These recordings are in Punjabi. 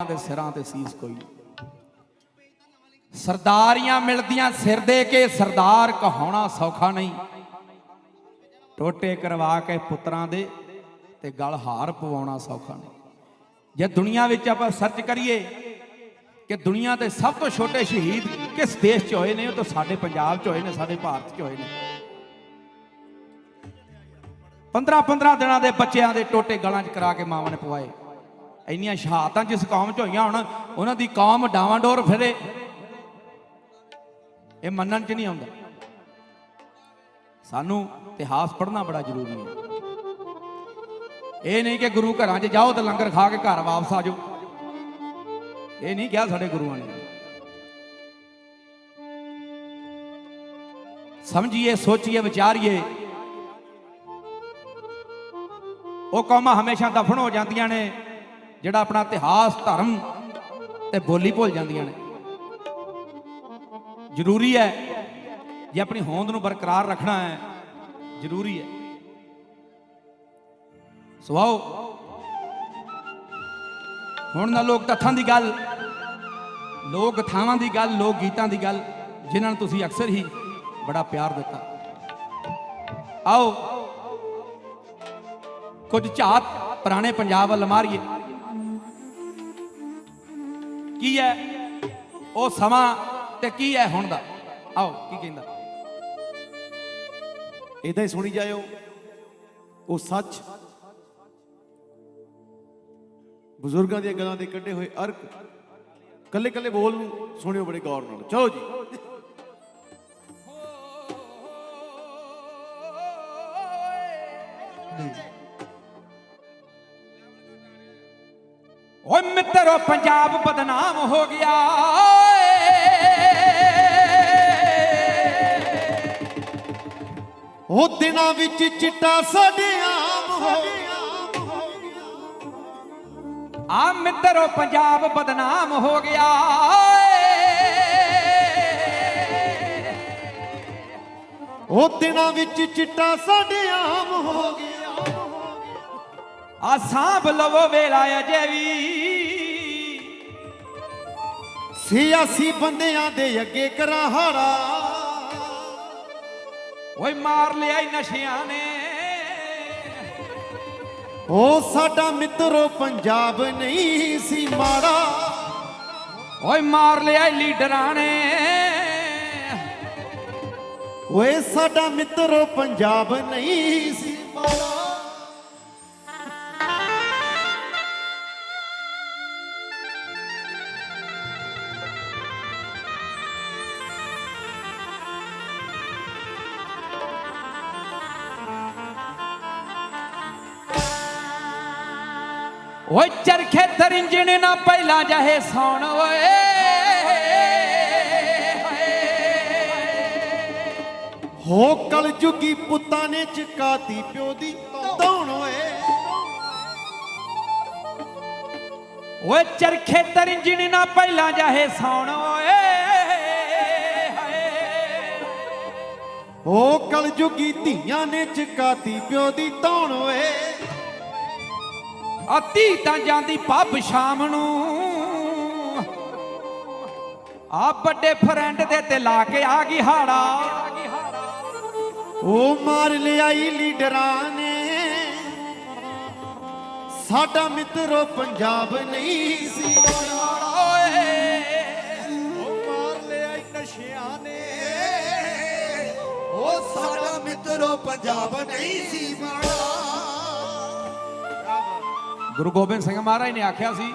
ਦੇ ਸਿਰਾਂ ਤੇ ਸੀਸ ਕੋਈ ਸਰਦਾਰੀਆਂ ਮਿਲਦੀਆਂ ਸਿਰ ਦੇ ਕੇ, ਸਰਦਾਰ ਕਹਾਉਣਾ ਸੌਖਾ ਨਹੀਂ। ਟੋਟੇ ਕਰਵਾ ਕੇ ਪੁੱਤਰਾਂ ਦੇ ਤੇ ਗਲ ਹਾਰ ਪਵਾਉਣਾ ਸੌਖਾ ਨਹੀਂ। ਜੇ ਦੁਨੀਆ ਵਿੱਚ ਆਪਾਂ ਸਰਚ ਕਰੀਏ ਕਿ ਦੁਨੀਆ ਦੇ ਸਭ ਤੋਂ ਛੋਟੇ ਸ਼ਹੀਦ ਕਿਸ ਦੇਸ਼ 'ਚ ਹੋਏ ਨੇ, ਉਹ ਤਾਂ ਸਾਡੇ ਪੰਜਾਬ 'ਚ ਹੋਏ ਨੇ, ਸਾਡੇ ਭਾਰਤ 'ਚ ਹੋਏ ਨੇ। 15 15 ਦਿਨਾਂ ਦੇ ਬੱਚਿਆਂ ਦੇ ਟੋਟੇ ਗਲਾਂ 'ਚ ਕਰਾ ਕੇ ਮਾਵਾਂ ਨੇ ਪਵਾਏ। ਇੰਨੀਆਂ ਸ਼ਹਾਦਤਾਂ ਜਿਸ ਕੌਮ 'ਚ ਹੋਈਆਂ ਹੁਣ, ਉਹਨਾਂ ਦੀ ਕੌਮ ਡਾਵਾਂਡੋਰ ਫਿਰੇ। ਇਹ ਮੰਨਣ 'ਚ ਨਹੀਂ ਆਉਂਦਾ। ਸਾਨੂੰ ਇਤਿਹਾਸ ਪੜ੍ਹਨਾ ਬੜਾ ਜ਼ਰੂਰੀ ਹੈ। ਇਹ ਨਹੀਂ ਕਿ ਗੁਰੂ ਘਰਾਂ 'ਚ ਜਾਓ ਤੇ ਲੰਗਰ ਖਾ ਕੇ ਘਰ ਵਾਪਸ ਆ ਜਾਓ। ਇਹ ਨਹੀਂ ਕਿਹਾ ਸਾਡੇ ਗੁਰੂਆਂ ਨੇ। ਸਮਝੀਏ, ਸੋਚੀਏ, ਵਿਚਾਰੀਏ। ਉਹ ਕੌਮਾਂ ਹਮੇਸ਼ਾ ਦਫਨ ਹੋ ਜਾਂਦੀਆਂ ਨੇ। ਜਿਹੜਾ ਆਪਣਾ ਇਤਿਹਾਸ, ਧਰਮ ਤੇ ਬੋਲੀ ਭੁੱਲ ਜਾਂਦੀਆਂ ਨੇ। ਜ਼ਰੂਰੀ ਹੈ ਜੇ ਆਪਣੀ ਹੋਂਦ ਨੂੰ ਬਰਕਰਾਰ ਰੱਖਣਾ ਹੈ, ਜ਼ਰੂਰੀ ਹੈ। ਸਵਾਓ ਹੁਣ ਨਾ ਲੋਕ ਤੱਥਾਂ ਦੀ ਗੱਲ, ਲੋਕ ਕਥਾਵਾਂ ਦੀ ਗੱਲ, ਲੋਕ ਗੀਤਾਂ ਦੀ ਗੱਲ, ਜਿਨ੍ਹਾਂ ਨੂੰ ਤੁਸੀਂ ਅਕਸਰ ਹੀ ਬੜਾ ਪਿਆਰ ਦਿੱਤਾ। ਆਓ। ਕੁਝ ਝਾਤ ਪੁਰਾਣੇ ਪੰਜਾਬ ਵੱਲ ਮਾਰੀਏ। ਕੀ ਹੈ ਉਹ ਸਮਾਂ ਤੇ ਕੀ ਹੈ ਹੁਣ ਦਾ? ਆਓ ਕੀ ਕਹਿੰਦਾ? ਇਦਾਂ ਹੀ ਸੁਣੀ ਜਾਇਓ। ਉਹ ਸੱਚ। ਬਜ਼ੁਰਗਾਂ ਦੀਆਂ ਗੱਲਾਂ ਦੇ ਕੱਢੇ ਹੋਏ ਅਰਕ ਕੱਲੇ ਕੱਲੇ ਬੋਲ ਨੂੰ ਸੁਣਿਓ ਬੜੇ ਗੌਰ ਨਾਲ। ਚਲੋ ਜੀ। ਓਏ ਮਿੱਤਰੋ ਪੰਜਾਬ ਬਦਨਾਮ ਹੋ ਗਿਆ ਉਹ ਦਿਨਾਂ ਵਿੱਚ ਚਿੱਟਾ ਸਾਡੇ ਆਮ ਹੋ ਗਿਆ। ਆ ਮਿੱਤਰੋ ਪੰਜਾਬ ਬਦਨਾਮ ਹੋ ਗਿਆ ਉਹ ਦਿਨਾਂ ਵਿੱਚ ਚਿੱਟਾ ਸਾਡੇ ਆਮ ਹੋ ਗਿਆ। ਆ ਸਾਂਭ ਲਵੋ ਵੇਲਾ ਅਜੇ ਵੀ ਸਿਆਸੀ ਬੰਦਿਆਂ ਦੇ ਅੱਗੇ ਕਰਾਹੜਾ ਓਏ ਮਾਰ ਲਿਆ ਨਸ਼ਿਆਂ ਨੇ। ਉਹ ਸਾਡਾ ਮਿੱਤਰੋ ਪੰਜਾਬ ਨਹੀਂ ਸੀ ਮਾੜਾ। ਓਏ ਮਾਰ ਲਿਆ ਲੀਡਰਾਂ ਨੇ। ਓਏ ਸਾਡਾ ਮਿੱਤਰੋ ਪੰਜਾਬ ਨਹੀਂ ਸੀ ਮਾੜਾ। ਓਏ ਚਰਖੇ ਤਰਿੰਜਣ ਨਾ ਪਹਿਲਾਂ ਜਹੇ ਸੌਣ ਓਏ। ਹੋ ਕਲ ਜੁਗੀ ਪੁੱਤਾਂ ਨੇ ਚਕਾਤੀ ਪਿਓ ਦੀ ਧੌਣ ਓਏ। ਓਏ ਚਰਖੇ ਤਰਿੰਜਣ ਨਾ ਪਹਿਲਾਂ ਜਹੇ ਸੌਣ ਓਏ। ਹੋ ਕਲ ਜੁਗੀ ਧੀਆਂ ਨੇ ਚਕਾਤੀ ਪਿਓ ਦੀ ਧੌਣ ਓਏ। ਅਤੀ ਤਾਂ ਜਾਂਦੀ ਪੱਬ ਸ਼ਾਮ ਨੂੰ। ਆ ਵੱਡੇ ਫਰੈਂਡ ਦੇ ਤੇ ਲਾ ਕੇ ਆ ਗਈ ਹਾੜਾ। ਉਹ ਮਾਰ ਲਿਆਈ ਲੀਡਰਾਂ ਨੇ। ਸਾਡਾ ਮਿੱਤਰੋ ਪੰਜਾਬ ਨਹੀਂ ਸੀ ਓਏ। ਉਹ ਮਾਰ ਲਿਆਈ ਨਸ਼ਿਆਂ ਨੇ। ਉਹ ਸਾਡਾ ਮਿੱਤਰੋ ਪੰਜਾਬ ਨਹੀਂ ਸੀ ਮਾੜਾ। ਗੁਰੂ ਗੋਬਿੰਦ ਸਿੰਘ ਮਹਾਰਾਜ ਨੇ ਆਖਿਆ ਸੀ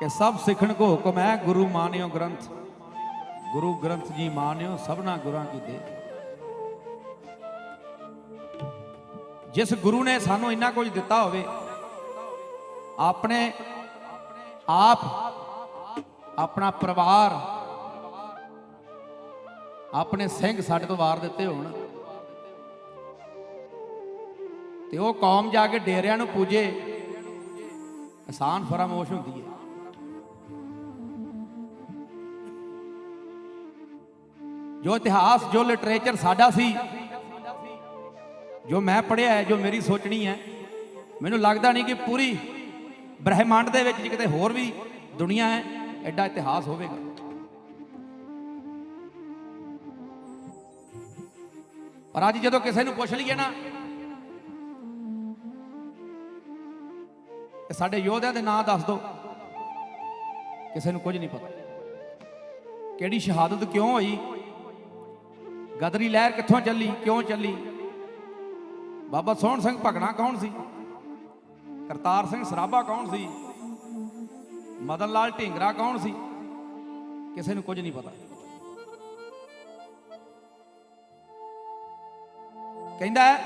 ਕਿ ਸਭ ਸਿੱਖਣ ਕੋ ਹੁਕਮ ਹੈ, ਗੁਰੂ ਮਾਨਿਓ ਗ੍ਰੰਥ। ਗੁਰੂ ਗ੍ਰੰਥ ਜੀ ਮਾਨਿਓ, ਸਭਨਾ ਗੁਰਾਂ ਕੀ ਦੇ। ਜਿਸ ਗੁਰੂ ਨੇ ਸਾਨੂੰ ਇੰਨਾ ਕੁਝ ਦਿੱਤਾ ਹੋਵੇ, ਆਪਣੇ ਆਪ, ਆਪਣਾ ਪਰਿਵਾਰ, ਆਪਣੇ ਸਿੰਘ ਸਾਡੇ ਤੋਂ ਵਾਰ ਦਿੱਤੇ ਹੋਣ। ਤੇ ਉਹ ਕੌਮ ਜਾ ਕੇ ਡੇਰਿਆਂ ਨੂੰ ਪੂਜੇ। ਆਸਾਨ ਫਰਮੋਸ਼ ਹੁੰਦੀ ਹੈ। ਜੋ ਇਤਿਹਾਸ, ਜੋ ਲਿਟਰੇਚਰ ਸਾਡਾ ਸੀ, ਜੋ ਮੈਂ ਪੜ੍ਹਿਆ ਹੈ, ਜੋ ਮੇਰੀ ਸੋਚਣੀ ਹੈ, ਮੈਨੂੰ ਲੱਗਦਾ ਨਹੀਂ ਕਿ ਪੂਰੀ ਬ੍ਰਹਿਮੰਡ ਦੇ ਵਿੱਚ ਕਿਤੇ ਹੋਰ ਵੀ ਦੁਨੀਆ ਹੈ, ਐਡਾ ਇਤਿਹਾਸ ਹੋਵੇਗਾ। ਪਰ ਅੱਜ ਜਦੋਂ ਕਿਸੇ ਨੂੰ ਪੁੱਛ ਲਈਏ ਨਾ ਸਾਡੇ ਯੋਧਿਆਂ ਦੇ ਨਾਂ ਦੱਸ ਦਿਓ ਕਿਸੇ ਨੂੰ ਕੁਝ ਨਹੀਂ ਪਤਾ। ਕਿਹੜੀ ਸ਼ਹਾਦਤ ਕਿਉਂ ਹੋਈ? ਗਦਰੀ ਲਹਿਰ ਕਿੱਥੋਂ ਚੱਲੀ? ਕਿਉਂ ਚੱਲੀ? ਬਾਬਾ ਸੋਹਣ ਸਿੰਘ ਭਗਣਾ ਕੌਣ ਸੀ? ਕਰਤਾਰ ਸਿੰਘ ਸਰਾਭਾ ਕੌਣ ਸੀ? ਮਦਨ ਲਾਲ ਢੀਂਗਰਾ ਕੌਣ ਸੀ? ਕਿਸੇ ਨੂੰ ਕੁਝ ਨਹੀਂ ਪਤਾ। ਕਹਿੰਦਾ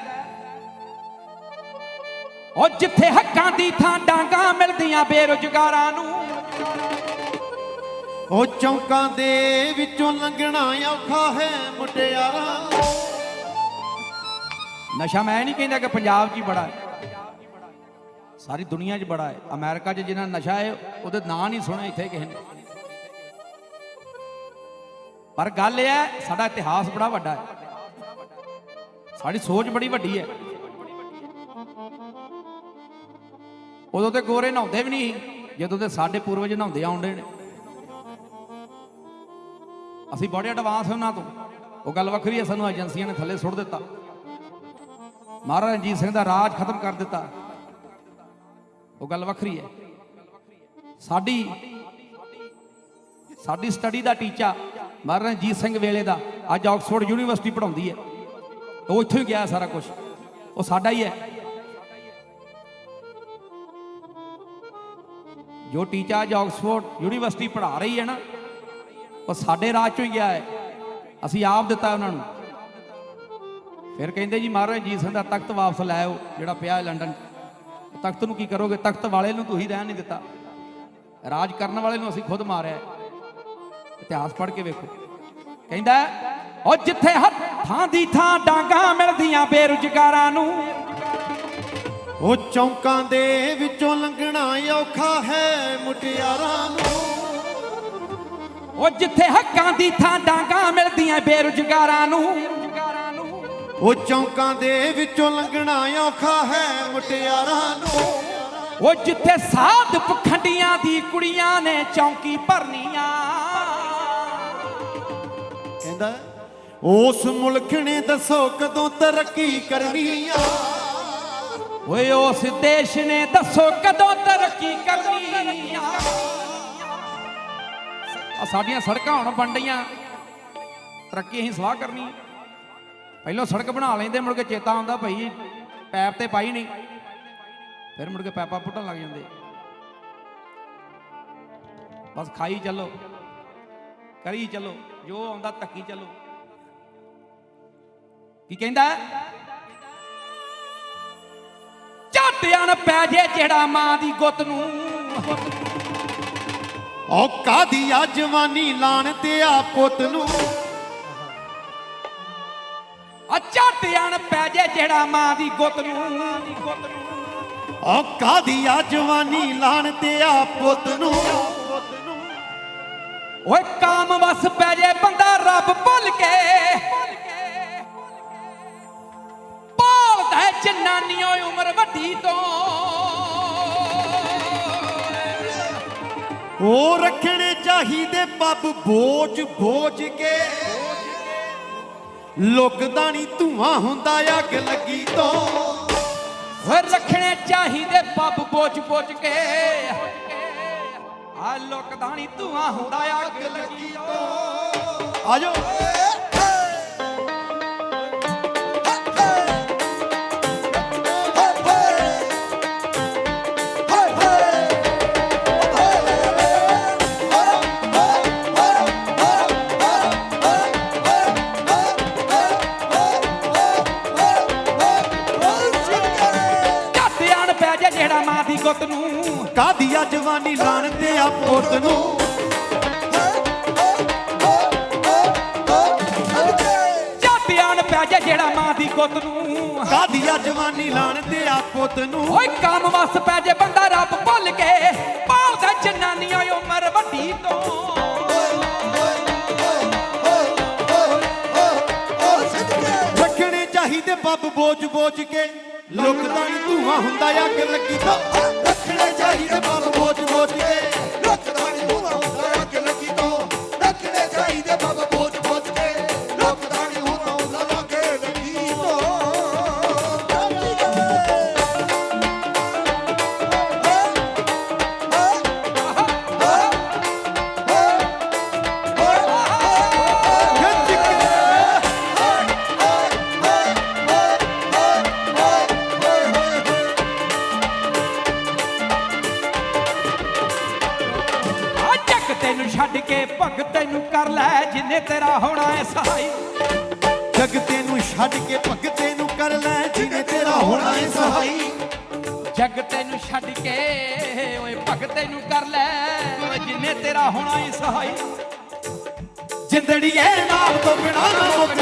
ਉਹ ਜਿੱਥੇ ਹੱਕਾਂ ਦੀ ਥਾਂ ਡਾਂਗਾ ਮਿਲਦੀਆਂ ਬੇਰੁਜ਼ਗਾਰਾਂ ਨੂੰ। ਉਹ ਚੌਂਕਾਂ ਦੇ ਵਿੱਚੋਂ ਲੰਘਣਾ ਔਖਾ ਹੈ ਮੁਟਿਆਰਾ। ਨਸ਼ਾ ਮੈਂ ਨਹੀਂ ਕਹਿੰਦਾ ਕਿ ਪੰਜਾਬ 'ਚ ਹੀ ਬੜਾ ਹੈ। ਸਾਰੀ ਦੁਨੀਆ 'ਚ ਬੜਾ ਹੈ। ਅਮਰੀਕਾ 'ਚ ਜਿਹਨਾਂ ਨਸ਼ਾ ਹੈ ਉਹਦੇ ਨਾਂ ਨਹੀਂ ਸੁਣਿਆ ਇੱਥੇ ਕਿਸੇ ਨੇ। ਪਰ ਗੱਲ ਇਹ ਹੈ ਸਾਡਾ ਇਤਿਹਾਸ ਬੜਾ ਵੱਡਾ ਹੈ। ਸਾਡੀ ਸੋਚ ਬੜੀ ਵੱਡੀ ਹੈ। ਉਦੋਂ ਤੇ ਗੋਰੇ ਨਹਾਉਂਦੇ ਵੀ ਨਹੀਂ ਜਦੋਂ ਤੇ ਸਾਡੇ ਪੂਰਵਜ ਨਹਾਉਂਦੇ ਆਉਂਦੇ ਨੇ। ਅਸੀਂ ਬੜੇ ਐਡਵਾਂਸ ਉਹਨਾਂ ਤੋਂ। ਉਹ ਗੱਲ ਵੱਖਰੀ ਹੈ, ਸਾਨੂੰ ਏਜੰਸੀਆਂ ਨੇ ਥੱਲੇ ਸੁੱਟ ਦਿੱਤਾ। ਮਹਾਰਾਜਾ ਰਣਜੀਤ ਸਿੰਘ ਦਾ ਰਾਜ ਖਤਮ ਕਰ ਦਿੱਤਾ। ਉਹ ਗੱਲ ਵੱਖਰੀ ਹੈ। ਸਾਡੀ ਸਾਡੀ ਸਟੱਡੀ ਦਾ ਟੀਚਾ ਮਹਾਰਾਜ ਰਣਜੀਤ ਸਿੰਘ ਵੇਲੇ ਦਾ ਅੱਜ ਆਕਸਫੋਰਡ ਯੂਨੀਵਰਸਿਟੀ ਪੜ੍ਹਾਉਂਦੀ ਹੈ। ਉਹ ਇੱਥੋਂ ਹੀ ਗਿਆ ਸਾਰਾ ਕੁਝ ਉਹ ਸਾਡਾ ਹੀ ਹੈ। ਜੋ ਟੀਚਾ ਅੱਜ ਆਕਸਫੋਰਡ ਯੂਨੀਵਰਸਿਟੀ ਪੜ੍ਹਾ ਰਹੀ ਹੈ ਨਾ, ਉਹ ਸਾਡੇ ਰਾਜ ਚੋਂ ਹੀ ਗਿਆ ਹੈ। ਅਸੀਂ ਆਪ ਦਿੱਤਾ ਉਹਨਾਂ ਨੂੰ। ਫਿਰ ਕਹਿੰਦੇ ਜੀ ਮਹਾਰਾਜ ਜੀ ਸਿੰਘ ਦਾ ਤਖਤ ਵਾਪਸ ਲੈ ਆਓ, ਜਿਹੜਾ ਪਿਆ ਹੈ ਲੰਡਨ 'ਚ। ਤਖਤ ਨੂੰ ਕੀ ਕਰੋਗੇ? ਤਖਤ ਵਾਲੇ ਨੂੰ ਤੁਸੀਂ ਰਹਿਣ ਨਹੀਂ ਦਿੱਤਾ। ਰਾਜ ਕਰਨ ਵਾਲੇ ਨੂੰ ਅਸੀਂ ਖੁਦ ਮਾਰਿਆ ਇਤਿਹਾਸ ਪੜ੍ਹ ਕੇ ਵੇਖੋ। ਕਹਿੰਦਾ, ਉਹ ਜਿੱਥੇ ਹੱਥਾਂ ਦੀ ਥਾਂ ਡਾਂਗਾ ਮਿਲਦੀਆਂ ਬੇਰੁਜ਼ਗਾਰਾਂ ਨੂੰ ਉਹ ਚੌਂਕਾਂ ਦੇ ਵਿੱਚੋਂ ਲੰਘਣਾ ਔਖਾ ਹੈ ਮੁਟਿਆਰਾਂ ਨੂੰ। ਉਹ ਜਿੱਥੇ ਹੱਕਾਂ ਦੀ ਥਾਂ ਡਾਂਗਾ ਮਿਲਦੀਆਂ ਬੇਰੁਜ਼ਗਾਰਾਂ ਨੂੰ। ਉਹ ਚੌਂਕਾਂ ਦੇ ਵਿੱਚੋਂ ਲੰਘਣਾ ਔਖਾ ਹੈ ਮੁਟਿਆਰਾਂ ਨੂੰ। ਉਹ ਜਿੱਥੇ ਸਾਧ ਪਖੰਡੀਆਂ ਦੀ ਕੁੜੀਆਂ ਨੇ ਚੌਂਕੀ ਭਰਨੀਆਂ। ਕਹਿੰਦਾ ਉਸ ਮੁਲਕ ਨੇ ਦੱਸੋ ਕਦੋਂ ਤਰੱਕੀ ਕਰਨੀ ਆ। ਓਏ ਉਸ ਦੇਸ਼ ਨੇ ਦੱਸੋ ਕਦੋਂ ਤਰੱਕੀ ਕਰਨੀ ਆ? ਸਾਡੀਆਂ ਸੜਕਾਂ ਹੁਣ ਬਣ ਡਈਆਂ ਤਰੱਕੀ ਅਸੀਂ ਸਲਾਹ ਕਰਨੀ ਆ। ਪਹਿਲਾਂ ਸੜਕ ਬਣਾ ਲੈਂਦੇ, ਮੁੜ ਕੇ ਚੇਤਾ ਆਉਂਦਾ ਭਾਈ ਪੈਪ ਤੇ ਪਾਈ ਨਹੀਂ। ਫਿਰ ਮੁੜ ਕੇ ਪੈਪਾ ਪੁੱਟਣ ਲੱਗ ਜਾਂਦੇ। ਬਸ ਖਾਈ ਚੱਲੋ, ਕਰੀ ਚੱਲੋ, ਜੋ ਆਉਂਦਾ ਧੱਕੀ ਚੱਲੋ। ਕੀ ਕਹਿੰਦਾ? ਹੈ? ਝਾਟਿਆਂ ਨ ਪੈ ਜੇ ਜਿਹੜਾ ਮਾਂ ਦੀ ਗੁੱਤ ਨੂੰ। ਉਹ ਕਾਦੀ ਆ ਜਵਾਨੀ ਲਾਣ ਤੇ ਆ ਪੁੱਤ ਨੂੰ। ਆ ਝਾਟਿਆਂ ਨ ਪੈ ਜੇ ਜਿਹੜਾ ਮਾਂ ਦੀ ਗੁੱਤ ਨੂੰ। ਉਹ ਕਾਦੀ ਆ ਜਵਾਨੀ ਲਾਣ ਤੇ ਆ ਪੁੱਤ ਨੂੰ। ਓਏ ਕਾਮ ਵਸ ਪੈ ਜੇ ਬੰਦਾ ਰੱਬ ਭੁੱਲ ਕੇ। ਭਾਲਦਾ ਜਨਾਨੀਓ ਉਮਰ ਵੱਡੀ ਤੋਂ। ਉਹ ਰੱਖਣੇ ਚਾਹੀਦੇ ਪੱਬ ਬੋਝ ਬੋਝ ਕੇ। ਲੁਕਦਾ ਨਹੀਂ ਧੂਆਂ ਹੁੰਦਾ ਅੱਗ ਲੱਗੀ ਤੋਂ। ਓਏ ਰੱਖਣੇ ਚਾਹੀਦੇ ਪੱਬ ਬੋਝ ਬੋਝ ਕੇ। ਆ ਲੋਕਦਾਨੀ ਧੂਆਂ ਹੁੰਦਾ ਅੱਗ ਲੱਗੀ ਤੋਂ। ਆਜੋ ਗੁੱਤ ਨੂੰ। ਕਾਦੀ ਆ ਜਵਾਨੀ ਲਾਣ ਤੇ ਆ ਪੁੱਤ ਨੂੰ? ਝਾਟਿਆਂ ਨ ਪੈ ਜੇ ਜਿਹੜਾ ਮਾਂ ਦੀ ਗੁੱਤ ਨੂੰ। ਕਾਦੀ ਆ ਜਵਾਨੀ ਲਾਣ ਤੇ ਆ ਪੁੱਤ ਨੂੰ? ਓਏ ਕੰਮ ਵਸ ਪੈ ਜੇ ਬੰਦਾ ਰੱਬ ਭੁੱਲ ਕੇ। ਭਾਲਦਾ ਜਨਾਨੀਆਂ ਉਮਰ ਵੱਡੀ ਤੋਂ। ਚਾਹੀਦੇ ਪੱਬ ਬੋਝ ਬੋਝ ਕੇ। ਲੁਕਦਾ ਨੀ ਧੂਆਂ ਹੁੰਦਾ ਅੱਗ ਲੱਗੀ ਤੋਂ ਰੱਖਣੇ ਚਾਹੀਦੇ ਬਲ ਬੋਝ ਬੋਝ ਕੇ। ਤੇਰਾ ਹੋਣਾ ਐ ਸਹਾਈ। ਜਗ ਤੈਨੂੰ ਛੱਡ ਕੇ ਭਗਤੇ ਨੂੰ ਕਰ ਲੈ ਜਿਹਨੇ ਤੇਰਾ ਹੋਣਾ ਏ ਸਹਾਈ। ਜੱਗ ਤੈਨੂੰ ਛੱਡ ਕੇ, ਓਏ ਭਗਤ ਤੈਨੂੰ ਕਰ ਲੈ, ਓਏ ਜਿੰਨੇ ਤੇਰਾ ਹੋਣਾ ਐ ਸਹਾਈ। ਜਿੰਦੜੀਏ ਨਾਲ ਤੋਂ ਬਿਨਾ ਨਾ ਮੁੱਕ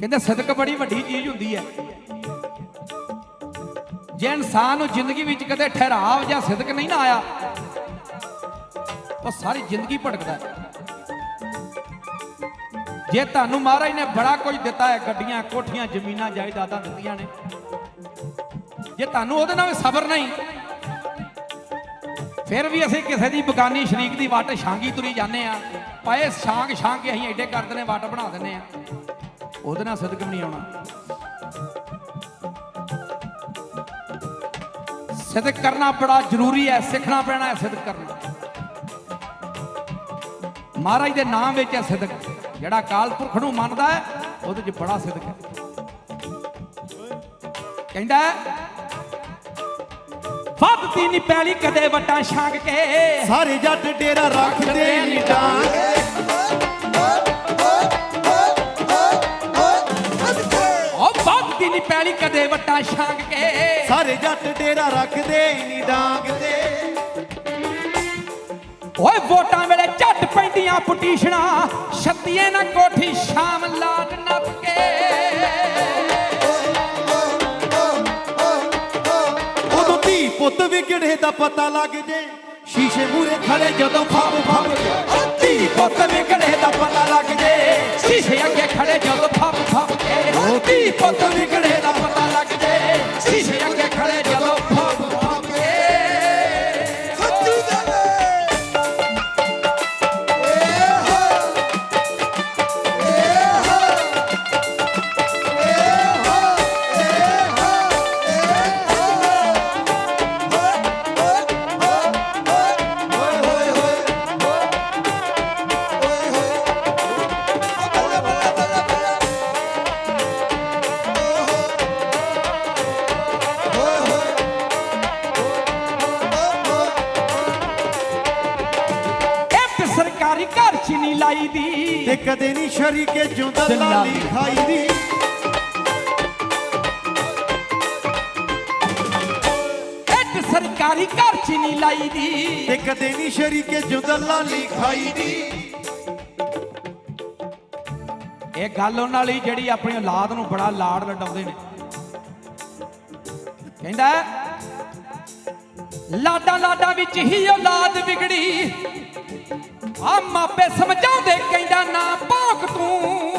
ਕਹਿੰਦੇ ਸਦਕ ਬੜੀ ਵੱਡੀ ਚੀਜ਼ ਹੁੰਦੀ ਹੈ। ਜੇ ਇਨਸਾਨ ਨੂੰ ਜ਼ਿੰਦਗੀ ਵਿੱਚ ਕਦੇ ਠਹਿਰਾਵ ਜਾਂ ਸਿਦਕ ਨਹੀਂ ਨਾ ਆਇਆ ਉਹ ਸਾਰੀ ਜ਼ਿੰਦਗੀ ਭਟਕਦਾ ਜੇ ਤੁਹਾਨੂੰ ਮਹਾਰਾਜ ਨੇ ਬੜਾ ਕੁਝ ਦਿੱਤਾ ਹੈ, ਗੱਡੀਆਂ, ਕੋਠੀਆਂ, ਜ਼ਮੀਨਾਂ, ਜਾਇਦਾਦਾਂ ਦਿੱਤੀਆਂ ਨੇ। ਜੇ ਤੁਹਾਨੂੰ ਉਹਦੇ ਨਾਲ ਵੀ ਸਬਰ ਨਹੀਂ, ਫਿਰ ਵੀ ਅਸੀਂ ਕਿਸੇ ਦੀ ਬਗਾਨੀ ਸ਼ਰੀਕ ਦੀ ਵੱਟ ਛਾਂਗੀ ਤੁਰੀ ਜਾਂਦੇ ਆ ਪਾਏ ਛਾਂਗ ਛਾਂਗ ਕੇ ਅਸੀਂ ਐਡੇ ਕਰ ਦਿੰਦੇ ਵੱਟ ਬਣਾ ਦਿੰਦੇ ਆ ਉਹਦੇ ਨਾਲ ਸਦਕ ਵੀ ਨਹੀਂ ਆਉਣਾ। ਸਦਕ ਕਰਨਾ ਬੜਾ ਜ਼ਰੂਰੀ ਹੈ, ਸਿੱਖਣਾ ਪੈਣਾ ਹੈ ਸਦਕ ਕਰਨਾ। ਮਹਾਰਾਜ ਦੇ ਨਾਮ ਵਿੱਚ ਹੈ ਸਦਕ ਜਿਹੜਾ ਕਾਲ ਪੁਰਖ ਨੂੰ ਮੰਨਦਾ ਹੈ, ਉਹਦੇ 'ਚ ਬੜਾ ਸਦਕ ਹੈ। ਕਹਿੰਦਾ ਵੱਧਦੀ ਨਹੀਂ ਪੈਲੀ ਕਦੇ ਵਟਾਂ ਛਾਂਗ ਕੇ। ਸਾਰੇ ਜੱਟ ਡੇਰਾ ਰੱਖਦੇ ਨੀ ਡਾਂਗ। ਨਹੀਂ ਪੈਲੀ ਕਦੇ ਵਟਾਂ ਛਾਂਗ ਕੇ। ਸਾਰੇ ਜੱਟ ਡੇਰਾ ਰੱਖਦੇ ਨੀ ਡਾਂਗ ਤੇ। ਓਏ ਵੋਟਾਂ ਵੇਲੇ ਝੱਟ ਪੈਂਦੀਆਂ ਪਟੀਸ਼ਣਾ ਛੱਤੀਏ ਨਾ ਕੋਠੀ ਸ਼ਾਮ ਲਾਟ ਨੱਪ ਕੇ। ਉਦੋਂ ਧੀ ਪੁੱਤ ਵਿਗੜੇ ਦਾ ਪਤਾ ਲੱਗ ਜੇ? ਸ਼ੀਸ਼ੇ ਮੂਰੇ ਖੜੇ ਜਦੋਂ ਫਾਪ ਫਾਪ ਕੇ। ਧੀ ਪੁੱਤ ਵਿਗੜੇ ਦਾ ਪਤਾ ਲੱਗ ਜੇ? ਸ਼ੀਸ਼ੇ ਅੱਗੇ ਖੜੇ ਜਦੋਂ ਫੱਪ ਫੱਪ ਕੇ। ਧੀ ਪੁੱਤ ਕਦੇ ਨਹੀਂ ਸ਼ਰੀਕੇ ਚੋਂ ਦਲਾਲੀ ਖਾਈ ਦੀ। ਇੱਕ ਸਰਕਾਰੀ ਘਰ ਚ ਨਹੀਂ ਲਾਈ ਦੀ। ਤੇ ਕਦੇ ਨਹੀਂ ਸ਼ਰੀਕੇ ਚੋਂ ਦਲਾਲੀ ਖਾਈ ਦੀ। ਇਹ ਗੱਲ ਉਹਨਾਂ ਲਈ ਜਿਹੜੀ ਆਪਣੀ ਔਲਾਦ ਨੂੰ ਬੜਾ ਲਾੜ ਲਡਾਉਂਦੇ ਨੇ। ਕਹਿੰਦਾ ਲਾਡਾ ਲਾਡਾ ਵਿੱਚ ਹੀ ਔਲਾਦ ਵਿਗੜੀ। ਆ ਮਾਪੇ ਸਮਝਾਉਂਦੇ ਕਹਿੰਦਾ ਨਾ ਭੌਂਕ ਤੂੰ।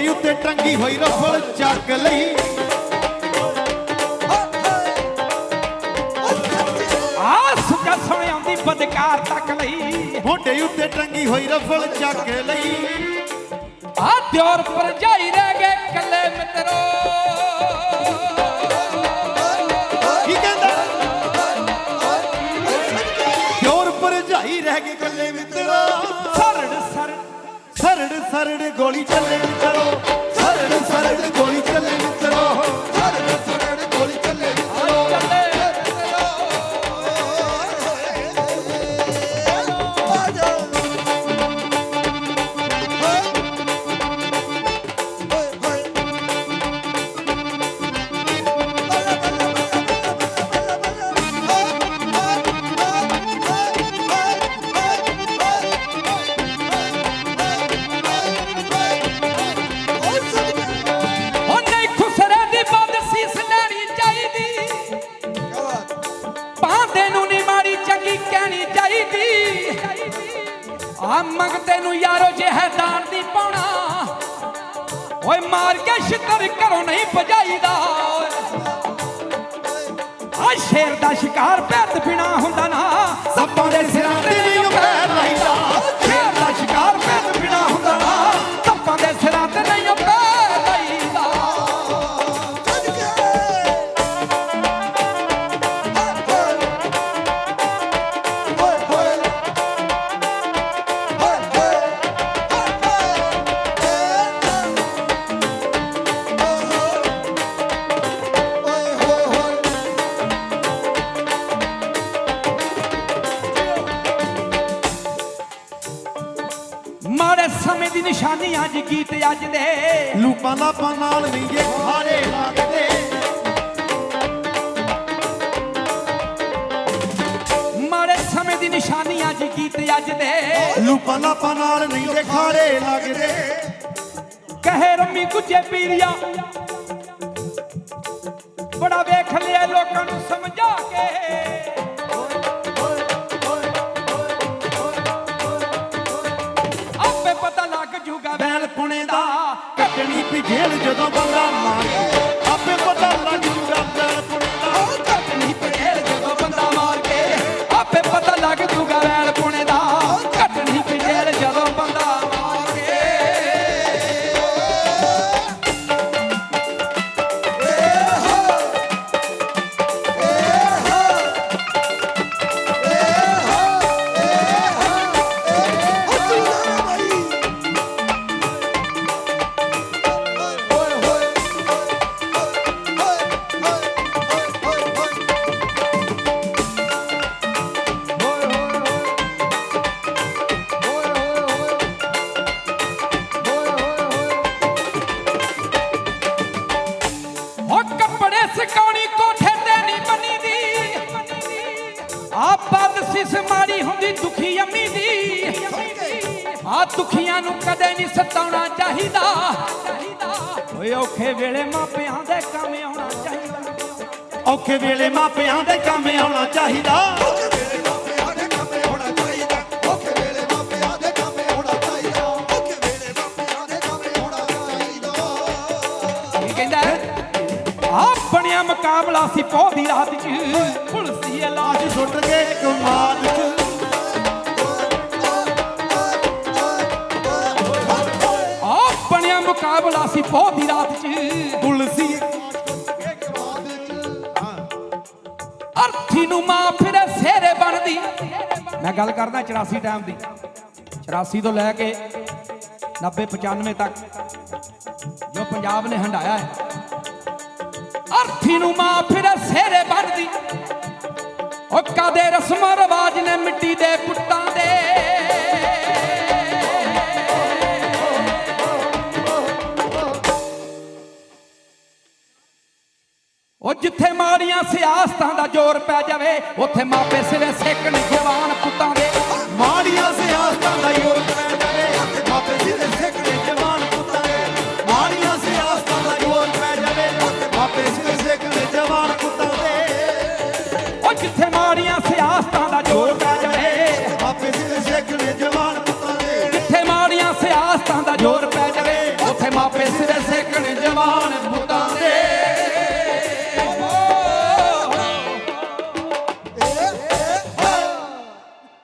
ਮੋਢੇ ਉੱਤੇ ਟੰਗੀ ਹੋਈ ਰਫਲ ਚੱਕ ਲਈ। ਆ ਸੁੱਚਾ ਸੁਣ ਆਉਂਦੀ ਪਦਕਾਰ ਤੱਕ ਲਈ। ਮੋਢੇ ਉੱਤੇ ਟੰਗੀ ਹੋਈ ਰਫਲ ਚੱਕ ਲਈ। ਆ ਦਿਓਰ ਪਰਜਾਈ ਰਹਿ ਗਏ ਕੱਲੇ ਮਿੱਤਰੋ। ਕੀ ਕਹਿੰਦਾ? ਜੋਰ ਭਰਜਾਈ ਰਹਿ ਗਏ ਕੱਲੇ ਸਰੜ ਸਰੜ ਗੋਲੀ ਚੱਲੇ ਮਿੱਤਰੋ ਸਰੜ ਸਰੜ ਗੋਲੀ ਚੱਲੇ ਮਿੱਤਰੋ ਸਰੜ ਸਰੜ ਗੋਲੀ ਚੱਲੇ ਆਓ ਆ ਸ਼ੇਰ ਦਾ ਸ਼ਿਕਾਰ ਭੇਤ ਬਿਨਾ ਹੁੰਦਾ ਨਾ। ਸੱਪਾਂ ਦੇ ਸਿਰਾਂ ਤੇ ਨਿਸ਼ਾਨੀ ਅੱਜ ਗੀਤ ਅੱਜ ਦੇ। ਲੂਪਾਂ ਲਾਪਾਂ ਨਾਲ ਨਹੀਂ ਖਾਰੇ ਲੱਗਦੇ ਮਾੜੇ ਸਮੇਂ ਦੀ ਨਿਸ਼ਾਨੀ ਅੱਜ ਗੀਤ ਅੱਜ ਦੇ। ਲੂਪਾਂ ਲਾਪਾਂ ਨਾਲ ਨਹੀਂ ਖਾਰੇ ਲੱਗਦੇ ਕਹੇ ਰੰਮੀ ਗੁੱਜੇ ਪੀਰੀਆ ਬੜਾ ਵੇਖ ਲਿਆ ਲੋਕਾਂ ਨੂੰ ਸਮਝਾ ਕੇ। ਲੱਗ ਬੈਲ ਪੁਣੇ ਦਾ ਕੱਟਣੀ ਪੀ ਜੇਲ ਜਦੋਂ ਬੰਦਾ ਮਾਰੇ ਆਪੇ ਪਤਾ ਮਾੜੀ ਦੁਖੀ ਅੰਮੀ ਦੀ ਆ ਦੁਖੀਆਂ ਨੂੰ ਕਦੇ ਨਹੀਂ ਸਤਾਉਣਾ ਚਾਹੀਦਾ। ਓਏ ਔਖੇ ਵੇਲੇ ਮਾਪਿਆਂ ਦੇ ਕੰਮ ਆਉਣਾ ਚਾਹੀਦਾ। ਔਖੇ ਵੇਲੇ ਮਾਪਿਆਂ ਦੇ ਕੰਮ ਆਉਣਾ ਚਾਹੀਦਾ। ਬਣਿਆ ਮੁਕਾਬਲਾ ਸੀ ਪੋਹ ਦੀ ਰਾਤ ਚ। ਪੁਲਸੀ ਲਾਜ ਸੁੱਟ ਕੇ ਕਮਾਦ ਦੀ ਰਾਤ ਚ ਤੁਲਸੀ। ਅਰਥੀ ਨੂੰ ਮਾਂ ਫਿਰੇ ਸੇਰੇ ਬਣਦੀ। ਮੈਂ ਗੱਲ ਕਰਦਾ 84 ਟਾਈਮ ਦੀ। 84 ਤੋਂ ਲੈ ਕੇ 90 95 ਤੱਕ ਜੋ ਪੰਜਾਬ ਨੇ ਹੰਡਾਇਆ ਹੈ। ਅਰਥੀ ਨੂੰ ਮਾਂ ਫਿਰੇ ਸੇਰੇ ਬਣਦੀ। ਉਹ ਕਾਦੇ ਰਸਮਾਂ ਰਿਵਾਜ ਨੇ ਮਿੱਟੀ ਦੇ ਪੁੱਤਾਂ ਦੇ ਉਹ ਜਿੱਥੇ ਮਾੜੀਆਂ ਸਿਆਸਤਾਂ ਦਾ ਜ਼ੋਰ ਪੈ ਜਾਵੇ, ਉੱਥੇ ਮਾਪੇ ਸਿਰੇ ਸੇਕਣ ਜਵਾਨ ਪੁੱਤਾਂ ਦੇ। ਮਾੜੀਆਂ